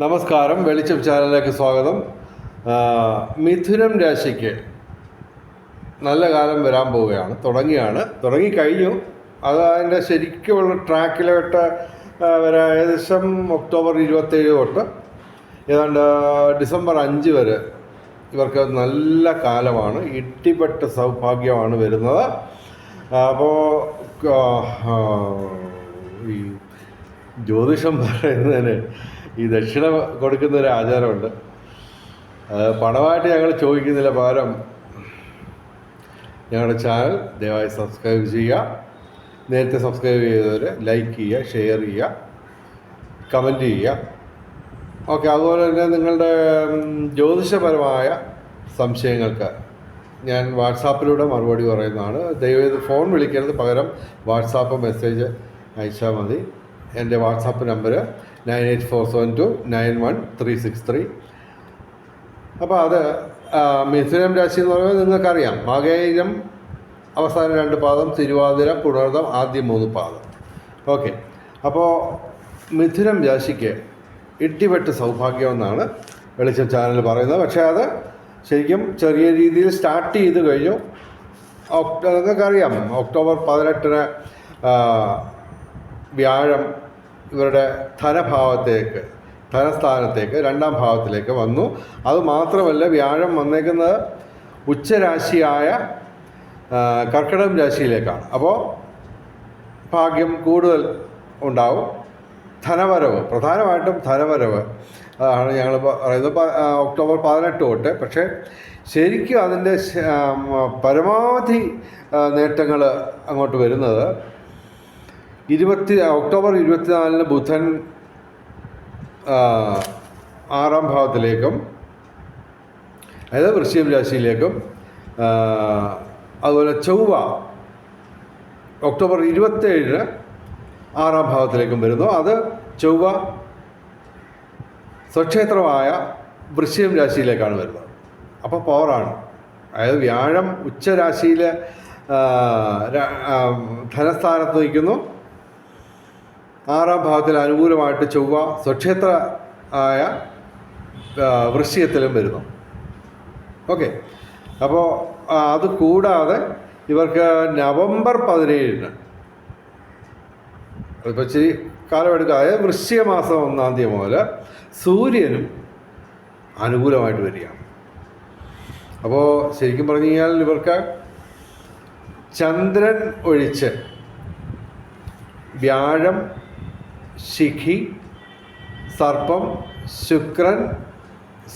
നമസ്കാരം. വെളിച്ചം ചാനലിലേക്ക് സ്വാഗതം. മിഥുനം രാശിക്ക് നല്ല കാലം വരാൻ പോവുകയാണ്. തുടങ്ങിയാണ്. തുടങ്ങിക്കഴിഞ്ഞു. അത് അതിന്റെ ശരിക്കുമുള്ള ട്രാക്കിലോട്ട് വരെ ഏകദേശം ഒക്ടോബർ ഇരുപത്തേഴ് തൊട്ട് ഏതാണ്ട് ഡിസംബർ അഞ്ച് വരെ ഇവർക്ക് നല്ല കാലമാണ്. ഇട്ടിപ്പെട്ട സൗഭാഗ്യമാണ് വരുന്നത്. അപ്പോൾ ഈ ജ്യോതിഷം പറയുന്നതിന് ഈ ദക്ഷിണ കൊടുക്കുന്ന ഒരു ആചാരമുണ്ട്. പണമായിട്ട് ഞങ്ങൾ ചോദിക്കുന്നില്ല പകരം ഞങ്ങളുടെ ചാനൽ ദയവായി സബ്സ്ക്രൈബ് ചെയ്യുക. നേരത്തെ സബ്സ്ക്രൈബ് ചെയ്തവർ ലൈക്ക് ചെയ്യുക ഷെയർ ചെയ്യുക കമന്റ് ചെയ്യുക. ഓക്കെ അതുപോലെ തന്നെ നിങ്ങളുടെ ജ്യോതിഷപരമായ സംശയങ്ങൾക്ക് ഞാൻ വാട്സാപ്പിലൂടെ മറുപടി പറയുന്നതാണ്. ദയവേത് ഫോൺ വിളിക്കരുത് പകരം വാട്സാപ്പ് മെസ്സേജ് അയച്ചാൽ മതി. എന്റെ WhatsApp number nine eight four seven two nine one three six three. അപ്പോൾ അത് മിഥുനം രാശി എന്ന് പറയുന്നത് നിങ്ങൾക്കറിയാം. മകയിരം അവസാന രണ്ട് പാദം തിരുവാതിര പുണർദം ആദ്യം മൂന്ന് പാദം. ഓക്കെ. അപ്പോൾ മിഥുനം രാശിക്ക് ഇട്ടിവെട്ട് സൗഭാഗ്യമെന്നാണ് വെളിച്ചം ചാനൽ പറയുന്നത്. പക്ഷേ അത് ശരിക്കും ചെറിയ രീതിയിൽ സ്റ്റാർട്ട് ചെയ്ത് കഴിഞ്ഞു. ഒക്ടോ നിങ്ങൾക്കറിയാം ഒക്ടോബർ പതിനെട്ടിന് വ്യാഴം ഇവരുടെ ധനഭാവത്തേക്ക് ധനസ്ഥാനത്തേക്ക് രണ്ടാം ഭാവത്തിലേക്ക് വന്നു. അതുമാത്രമല്ല വ്യാഴം വന്നേക്കുന്നത് ഉച്ചരാശിയായ കർക്കിടകം രാശിയിലേക്കാണ്. അപ്പോൾ ഭാഗ്യം കൂടുതൽ ഉണ്ടാവും. ധനവരവ് പ്രധാനമായിട്ടും ധനവരവ് അതാണ് ഞങ്ങൾ പറയുന്നത്. ഒക്ടോബർ പതിനെട്ട് തൊട്ട്. പക്ഷേ ശരിക്കും അതിന്റെ പരമാവധി നേട്ടങ്ങൾ അങ്ങോട്ട് വരുന്നത് ഇരുപത്തി ഒക്ടോബർ ഇരുപത്തിനാലിന് ബുധൻ ആറാം ഭാവത്തിലേക്കും അതായത് വൃശ്ചികം രാശിയിലേക്കും അതുപോലെ ചൊവ്വ ഒക്ടോബർ ഇരുപത്തേഴിന് ആറാം ഭാവത്തിലേക്കും വരുന്നു. അത് ചൊവ്വ സ്വക്ഷേത്രമായ വൃശ്ചികം രാശിയിലേക്കാണ് വരുന്നത്. അപ്പോൾ പവറാണ്. അതായത് വ്യാഴം ഉച്ചരാശിയിൽ ധനസ്ഥാനത്ത് നിൽക്കുന്നു. ആറാം ഭാവത്തിൽ അനുകൂലമായിട്ട് ചൊവ്വ സ്വക്ഷേത്ര ആയ വൃശ്ചികത്തിലും വരുന്നു. ഓക്കെ. അപ്പോൾ അത് കൂടാതെ ഇവർക്ക് നവംബർ പതിനേഴിന് ഇപ്പോൾ ഇച്ചിരി കാലമെടുക്കാതെ വൃശ്ചികമാസം വൃശ്ചിക മാസം ഒന്നാം തീയതി മുതൽ സൂര്യനും അനുകൂലമായിട്ട് വരികയാണ്. അപ്പോൾ ശരിക്കും പറഞ്ഞു കഴിഞ്ഞാൽ ഇവർക്ക് ചന്ദ്രൻ ഒഴിച്ച് വ്യാഴം ശിഖി സർപ്പം ശുക്രൻ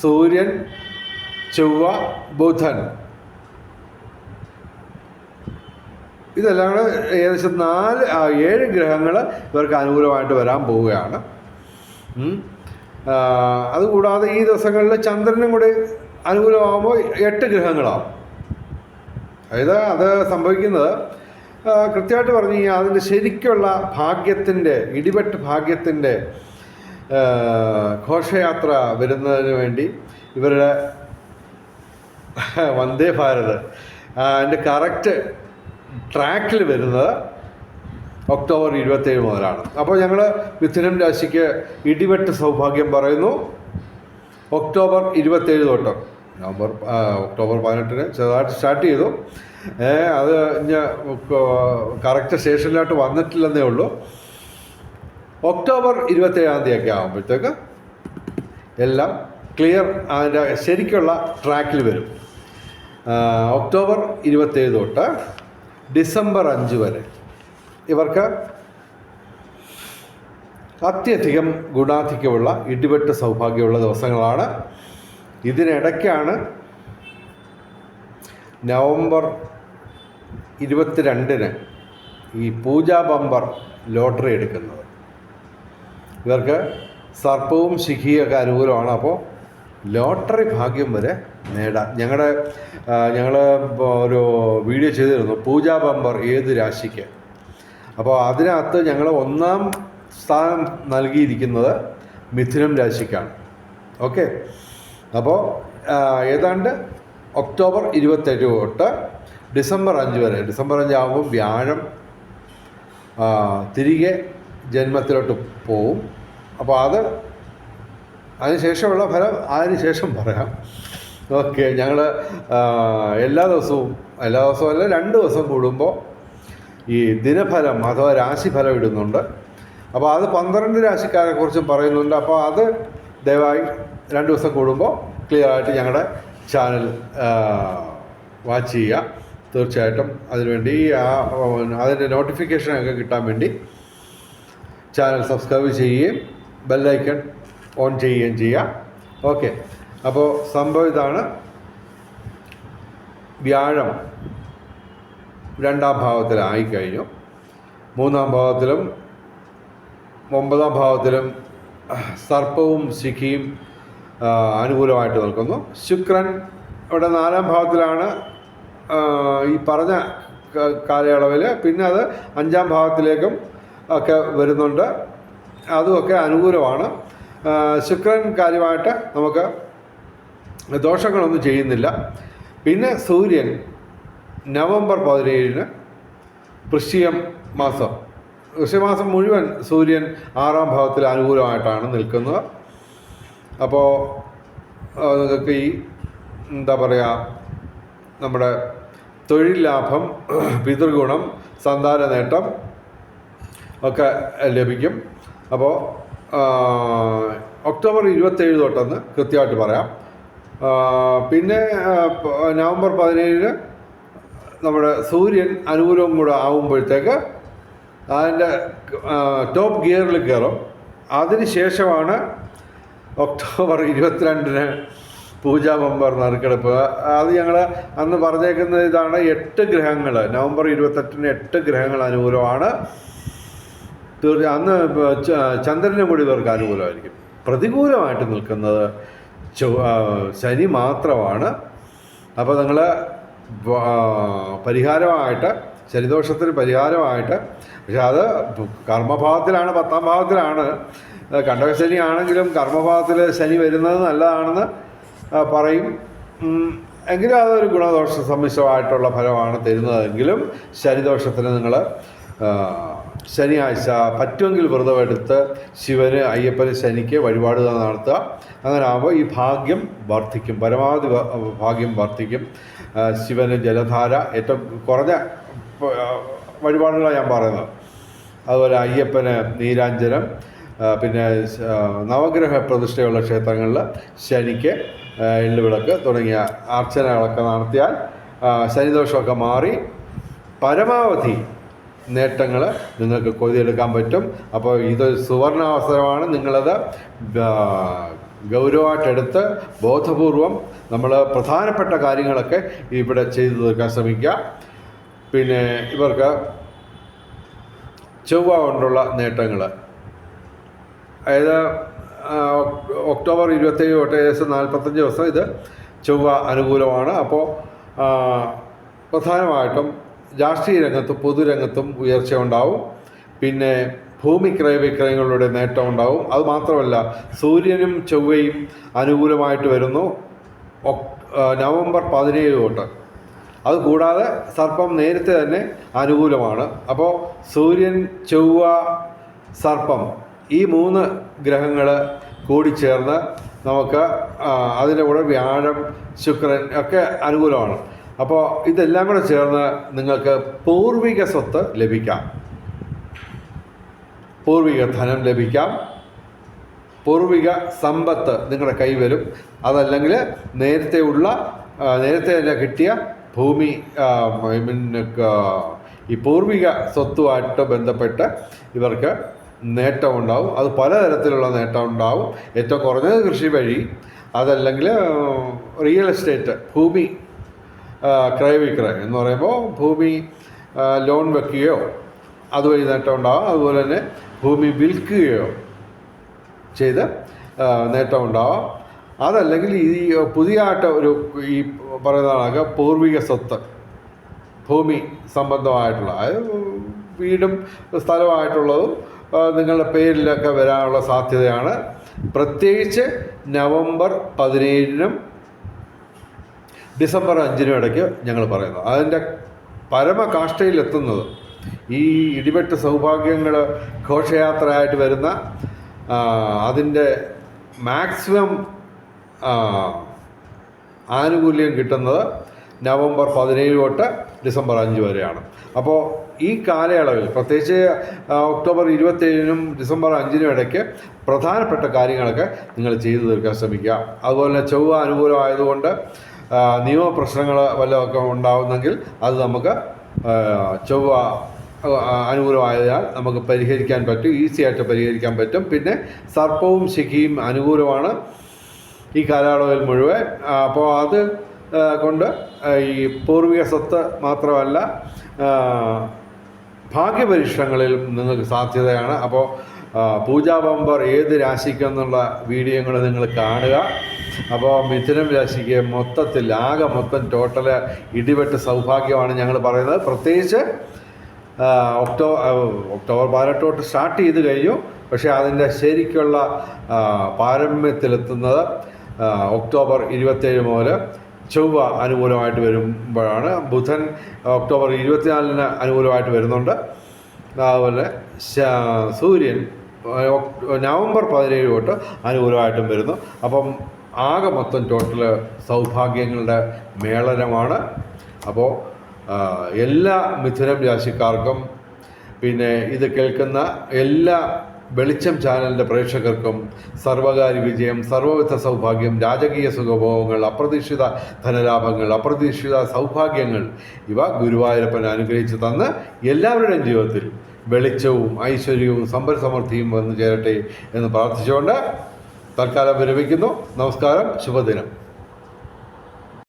സൂര്യൻ ചൊവ്വ ബുധൻ. ഇതെല്ലാം കൂടെ ഏകദേശം നാല് ഏഴ് ഗ്രഹങ്ങൾ ഇവർക്ക് അനുകൂലമായിട്ട് വരാൻ പോവുകയാണ്. അതുകൂടാതെ ഈ ദിവസങ്ങളിൽ ചന്ദ്രനും കൂടി അനുകൂലമാകുമ്പോൾ എട്ട് ഗ്രഹങ്ങളാവും. അതായത് അത് സംഭവിക്കുന്നത് കൃത്യമായിട്ട് പറഞ്ഞു കഴിഞ്ഞാൽ അതിന്റെ ശരിക്കുള്ള ഭാഗ്യത്തിന്റെ ഇടിവെട്ട് ഭാഗ്യത്തിന്റെ ഘോഷയാത്ര വരുന്നതിന് വേണ്ടി ഇവരുടെ വന്ദേ ഭാരത് അതിന്റെ കറക്റ്റ് ട്രാക്കിൽ വരുന്നത് ഒക്ടോബർ ഇരുപത്തേഴ് മുതലാണ്. അപ്പോൾ ഞങ്ങൾ മിഥുനം രാശിക്ക് ഇടിവെട്ട് സൗഭാഗ്യം പറയുന്നു. ഒക്ടോബർ ഇരുപത്തേഴ് തൊട്ട് നവംബർ ഒക്ടോബർ പതിനെട്ടിന് ചെറുതായിട്ട് സ്റ്റാർട്ട് ചെയ്തു. അത് ഞാൻ കറക്റ്റ് സ്റ്റേഷനിലോട്ട് വന്നിട്ടില്ലെന്നേ ഉള്ളൂ. ഒക്ടോബർ ഇരുപത്തേഴാം തീയതി ഒക്കെ ആകുമ്പോഴത്തേക്ക് എല്ലാം ക്ലിയർ അതിന്റെ ശരിക്കുള്ള ട്രാക്കിൽ വരും. ഒക്ടോബർ ഇരുപത്തേഴ് തൊട്ട് ഡിസംബർ അഞ്ച് വരെ ഇവർക്ക് അത്യധികം ഗുണാധിക്യമുള്ള ഇടിവെട്ട് സൗഭാഗ്യമുള്ള ദിവസങ്ങളാണ്. ഇതിനിടയ്ക്കാണ് നവംബർ ഇരുപത്തിരണ്ടിന് ഈ പൂജാ ബമ്പർ ലോട്ടറി എടുക്കുന്നത്. ഇവർക്ക് സർപ്പവും ശിഖിയൊക്കെ അനുകൂലമാണ്. അപ്പോൾ ലോട്ടറി ഭാഗ്യം വരെ നേടാം. ഞങ്ങളുടെ ഞങ്ങൾ ഒരു വീഡിയോ ചെയ്തിരുന്നു. പൂജാ ബമ്പർ ഏത് രാശിക്ക്? അപ്പോൾ അതിനകത്ത് ഞങ്ങൾ ഒന്നാം സ്ഥാനം നൽകിയിരിക്കുന്നത് മിഥുനം രാശിക്കാണ്. ഓക്കെ? അപ്പോൾ ഏതാണ്ട് ഒക്ടോബർ ഇരുപത്തേഴ് തൊട്ട് ഡിസംബർ അഞ്ച് വരെ. ഡിസംബർ അഞ്ചാകുമ്പോൾ വ്യാഴം തിരികെ ജന്മത്തിലോട്ട് പോവും. അപ്പോൾ അത് അതിനുശേഷമുള്ള ഫലം അതിനുശേഷം പറയാം. ഓക്കെ ഞങ്ങൾ എല്ലാ ദിവസവും എല്ലാ ദിവസവും അല്ല രണ്ട് ദിവസം കൂടുമ്പോൾ ഈ ദിനഫലം അഥവാ രാശിഫലം ഇടുന്നുണ്ട്. അപ്പോൾ അത് പന്ത്രണ്ട് രാശിക്കാരെ കുറിച്ചും പറയുന്നുണ്ട്. അപ്പോൾ അത് ദയവായി രണ്ട് ദിവസം കൂടുമ്പോൾ ക്ലിയർ ആയിട്ട് ഞങ്ങളുടെ ചാനൽ വാച്ച് ചെയ്യുക. തീർച്ചയായിട്ടും അതിനുവേണ്ടി ആ അതിന്റെ നോട്ടിഫിക്കേഷനൊക്കെ കിട്ടാൻ വേണ്ടി ചാനൽ സബ്സ്ക്രൈബ് ചെയ്യുകയും ബെല്ലൈക്കൺ ഓൺ ചെയ്യുകയും ചെയ്യുക. ഓക്കെ അപ്പോൾ സംഭവം ഇതാണ്. വ്യാഴം രണ്ടാം ഭാവത്തിലായിക്കഴിഞ്ഞു മൂന്നാം ഭാവത്തിലും ഒമ്പതാം ഭാവത്തിലും സർപ്പവും ശിഖിയും അനുകൂലമായിട്ട് നിൽക്കുന്നു. ശുക്രൻ ഇവിടെ നാലാം ഭാവത്തിലാണ് ഈ പറഞ്ഞ കാലയളവിൽ പിന്നെ അത് അഞ്ചാം ഭാവത്തിലേക്കും ഒക്കെ വരുന്നുണ്ട്. അതുമൊക്കെ അനുകൂലമാണ്. ശുക്രൻ കാര്യമായിട്ട് നമുക്ക് ദോഷങ്ങളൊന്നും ചെയ്യുന്നില്ല. പിന്നെ സൂര്യൻ നവംബർ പതിനേഴിന് വൃശ്ചികം മാസം. വൃശ്ചികമാസം മുഴുവൻ സൂര്യൻ ആറാം ഭാവത്തിൽ അനുകൂലമായിട്ടാണ് നിൽക്കുന്നത്. അപ്പോൾ നിങ്ങൾക്ക് ഈ എന്താ പറയുക നമ്മുടെ തൊഴിൽ ലാഭം പിതൃഗുണം സന്താന നേട്ടം ഒക്കെ ലഭിക്കും. അപ്പോൾ ഒക്ടോബർ ഇരുപത്തേഴ് തൊട്ടെന്ന് കൃത്യമായിട്ട് പറയാം. പിന്നെ നവംബർ പതിനേഴിന് നമ്മുടെ സൂര്യൻ അനുകൂലവും കൂടെ ആവുമ്പോഴത്തേക്ക് അതിന്റെ ടോപ്പ് ഗിയറിൽ കയറും. അതിന് ശേഷമാണ് ഒക്ടോബർ ഇരുപത്തിരണ്ടിന് പൂജാ ബമ്പർ നറുക്കെടുപ്പ്. അത് ഞങ്ങൾ അന്ന് പറഞ്ഞേക്കുന്ന ഇതാണ് എട്ട് ഗ്രഹങ്ങൾ. നവംബർ ഇരുപത്തെട്ടിന് എട്ട് ഗ്രഹങ്ങൾ അനുകൂലമാണ്. തീർച്ച അന്ന് ചന്ദ്രനും കൂടി ഇവർക്ക് അനുകൂലമായിരിക്കും. പ്രതികൂലമായിട്ട് നിൽക്കുന്നത് ശനി മാത്രമാണ്. അപ്പോൾ നിങ്ങൾ പരിഹാരമായിട്ട് ശനിദോഷത്തിന് പരിഹാരമായിട്ട് പക്ഷെ അത് കർമ്മഭാവത്തിലാണ് പത്താം ഭാവത്തിലാണ് കണ്ടക ശനി ആണെങ്കിലും കർമ്മഭാവത്തിൽ ശനി വരുന്നത് നല്ലതാണെന്ന് പറയും. എങ്കിലും അതൊരു ഗുണദോഷ സമ്മിശ്രമായിട്ടുള്ള ഫലമാണ് തരുന്നതെങ്കിലും ശനിദോഷത്തിന് നിങ്ങൾ ശനിയാഴ്ച പറ്റുമെങ്കിൽ വ്രതമെടുത്ത് ശിവന് അയ്യപ്പന് ശനിക്ക് വഴിപാട് നടത്തുക. അങ്ങനെ ആകുമ്പോൾ ഈ ഭാഗ്യം വർദ്ധിക്കും. പരമാവധി ഭാഗ്യം വർദ്ധിക്കും. ശിവന് ജലധാര ഏറ്റവും കുറഞ്ഞ വഴിപാടുകളാണ് ഞാൻ പറയുന്നത്. അതുപോലെ അയ്യപ്പന് നീരാഞ്ജനം പിന്നെ നവഗ്രഹ പ്രതിഷ്ഠയുള്ള ക്ഷേത്രങ്ങളിൽ ശനിക്ക് എള്ളുവിളക്ക് തുടങ്ങിയ അർച്ചനകളൊക്കെ നടത്തിയാൽ ശനിദോഷമൊക്കെ മാറി പരമാവധി നേട്ടങ്ങൾ നിങ്ങൾക്ക് കൊതിയെടുക്കാൻ പറ്റും. അപ്പോൾ ഇതൊരു സുവർണാവസരമാണ്. നിങ്ങളത് ഗൗരവമായിട്ടെടുത്ത് ബോധപൂർവം നമ്മൾ പ്രധാനപ്പെട്ട കാര്യങ്ങളൊക്കെ ഇവിടെ ചെയ്തു തീർക്കാൻ ശ്രമിക്കുക. പിന്നെ ഇവർക്ക് ചൊവ്വ കൊണ്ടുള്ള നേട്ടങ്ങൾ അതായത് ഒക്ടോബർ ഇരുപത്തേഴ് തൊട്ട് ഏകദേശം നാൽപ്പത്തഞ്ച് ദിവസം ഇത് ചൊവ്വ അനുകൂലമാണ്. അപ്പോൾ പ്രധാനമായിട്ടും രാഷ്ട്രീയ രംഗത്തും പൊതുരംഗത്തും ഉയർച്ച ഉണ്ടാവും. പിന്നെ ഭൂമി ക്രയവിക്രയങ്ങളുടെ നേട്ടം ഉണ്ടാവും. അത് മാത്രമല്ല സൂര്യനും ചൊവ്വയും അനുകൂലമായിട്ട് വരുന്നു നവംബർ പതിനേഴ് തൊട്ട്. അതുകൂടാതെ സർപ്പം നേരത്തെ തന്നെ അനുകൂലമാണ്. അപ്പോൾ സൂര്യൻ ചൊവ്വ സർപ്പം ഈ മൂന്ന് ഗ്രഹങ്ങൾ കൂടിച്ചേർന്ന് നമുക്ക് അതിന്റെ കൂടെ വ്യാഴം ശുക്രൻ ഒക്കെ അനുകൂലമാണ്. അപ്പോൾ ഇതെല്ലാം കൂടെ ചേർന്ന് നിങ്ങൾക്ക് പൂർവിക സ്വത്ത് ലഭിക്കാം. പൂർവിക ധനം ലഭിക്കാം. പൂർവിക സമ്പത്ത് നിങ്ങളുടെ കൈ വരും. അതല്ലെങ്കിൽ നേരത്തെ ഉള്ള നേരത്തെ തന്നെ കിട്ടിയ ഭൂമി പിന്നെ ഈ പൂർവിക സ്വത്തുമായിട്ട് ബന്ധപ്പെട്ട് ഇവർക്ക് നേട്ടമുണ്ടാവും അത് പലതരത്തിലുള്ള നേട്ടം ഉണ്ടാവും. ഏറ്റവും കുറഞ്ഞത് കൃഷി വഴി. അതല്ലെങ്കിൽ റിയൽ എസ്റ്റേറ്റ് ഭൂമി ക്രയവിക്രയം എന്ന് പറയുമ്പോൾ ഭൂമി ലോൺ വെക്കുകയോ അതുവഴി നേട്ടം ഉണ്ടാകും അതുപോലെ തന്നെ ഭൂമി വിൽക്കുകയോ ചെയ്ത് നേട്ടം നേട്ടമുണ്ടാവാം അതല്ലെങ്കിൽ ഈ പുതിയതായിട്ട് ഒരു ഈ പറയുന്ന പൂർവിക സ്വത്ത് ഭൂമി സംബന്ധമായിട്ടുള്ള വീടും സ്ഥലമായിട്ടുള്ളതും നിങ്ങളുടെ പേരിലൊക്കെ വരാനുള്ള സാധ്യതയാണ്. പ്രത്യേകിച്ച് നവംബർ പതിനേഴിനും ഡിസംബർ അഞ്ചിനും ഇടയ്ക്ക് ഞങ്ങൾ പറയുന്നു. അതിന്റെ പരമകാഷ്ഠയിലെത്തുന്നത് ഈ ഇടിവെട്ട് സൗഭാഗ്യങ്ങൾ ഘോഷയാത്രയായിട്ട് വരുന്ന അതിന്റെ മാക്സിമം ആനുകൂല്യം കിട്ടുന്നത് നവംബർ പതിനേഴ് തൊട്ട് ഡിസംബർ അഞ്ച് വരെയാണ്. അപ്പോൾ ഈ കാലയളവിൽ പ്രത്യേകിച്ച് ഒക്ടോബർ ഇരുപത്തേഴിനും ഡിസംബർ അഞ്ചിനും ഇടയ്ക്ക് പ്രധാനപ്പെട്ട കാര്യങ്ങളൊക്കെ നിങ്ങൾ ചെയ്തു തീർക്കാൻ ശ്രമിക്കുക. അതുപോലെ ചൊവ്വ അനുകൂലമായതുകൊണ്ട് നിയമ പ്രശ്നങ്ങൾ വല്ലതൊക്കെ ഉണ്ടാവുന്നെങ്കിൽ അത് നമുക്ക് ചൊവ്വ അനുകൂലമായതിനാൽ നമുക്ക് പരിഹരിക്കാൻ പറ്റും ഈസി ആയിട്ട് പരിഹരിക്കാൻ പറ്റും. പിന്നെ സർപ്പവും ശിഖിയും അനുകൂലമാണ് ഈ കാലയളവിൽ മുഴുവൻ. അപ്പോൾ അത് കൊണ്ട് ഈ പൂർവിക സ്വത്ത് മാത്രമല്ല ആ, ഭാഗ്യപരീക്ഷണങ്ങളിലും നിങ്ങൾക്ക് സാധ്യതയാണ്. അപ്പോൾ പൂജാ ബമ്പർ ഏത് രാശിക്കെന്നുള്ള വീഡിയോകൾ നിങ്ങൾ കാണുക. അപ്പോൾ മിഥുനം രാശിക്ക് മൊത്തത്തിൽ ആകെ മൊത്തം ടോട്ടൽ ഇടിവെട്ട് സൗഭാഗ്യമാണ് ഞങ്ങൾ പറയുന്നത്. പ്രത്യേകിച്ച് ആ, ഒക്ടോ ഒക്ടോബർ പതിനെട്ട് തൊട്ട് സ്റ്റാർട്ട് ചെയ്ത് കഴിഞ്ഞു. പക്ഷേ അതിന്റെ ശരിക്കുള്ള പാരമ്യത്തിലെത്തുന്നത് ഒക്ടോബർ ഇരുപത്തേഴ് മുതൽ ചൊവ്വ അനുകൂലമായിട്ട് വരുമ്പോഴാണ് ബുധൻ ഒക്ടോബർ ഇരുപത്തിനാലിന് അനുകൂലമായിട്ട് വരുന്നുണ്ട്. അതുപോലെ സൂര്യൻ നവംബർ പതിനേഴ് തൊട്ട് അനുകൂലമായിട്ടും വരുന്നു. അപ്പം ആകെ മൊത്തം ടോട്ടൽ സൗഭാഗ്യങ്ങളുടെ മേളനമാണ്. അപ്പോൾ എല്ലാ മിഥുനം രാശിക്കാർക്കും പിന്നെ ഇത് കേൾക്കുന്ന എല്ലാ വെളിച്ചം ചാനലിന്റെ പ്രേക്ഷകർക്കും സർവകാര്യ വിജയം സർവവിധ സൗഭാഗ്യം രാജകീയ സുഖഭോഗങ്ങൾ അപ്രതീക്ഷിത ധനലാഭങ്ങൾ അപ്രതീക്ഷിത സൗഭാഗ്യങ്ങൾ ഇവ ഗുരുവായൂരപ്പൻ അനുഗ്രഹിച്ചു തന്ന് എല്ലാവരുടെയും ജീവിതത്തിൽ വെളിച്ചവും ഐശ്വര്യവും സമ്പൽ സമൃദ്ധിയും വന്നു ചേരട്ടെ എന്ന് പ്രാർത്ഥിച്ചുകൊണ്ട് തൽക്കാലം വിരമിക്കുന്നു. നമസ്കാരം. ശുഭദിനം.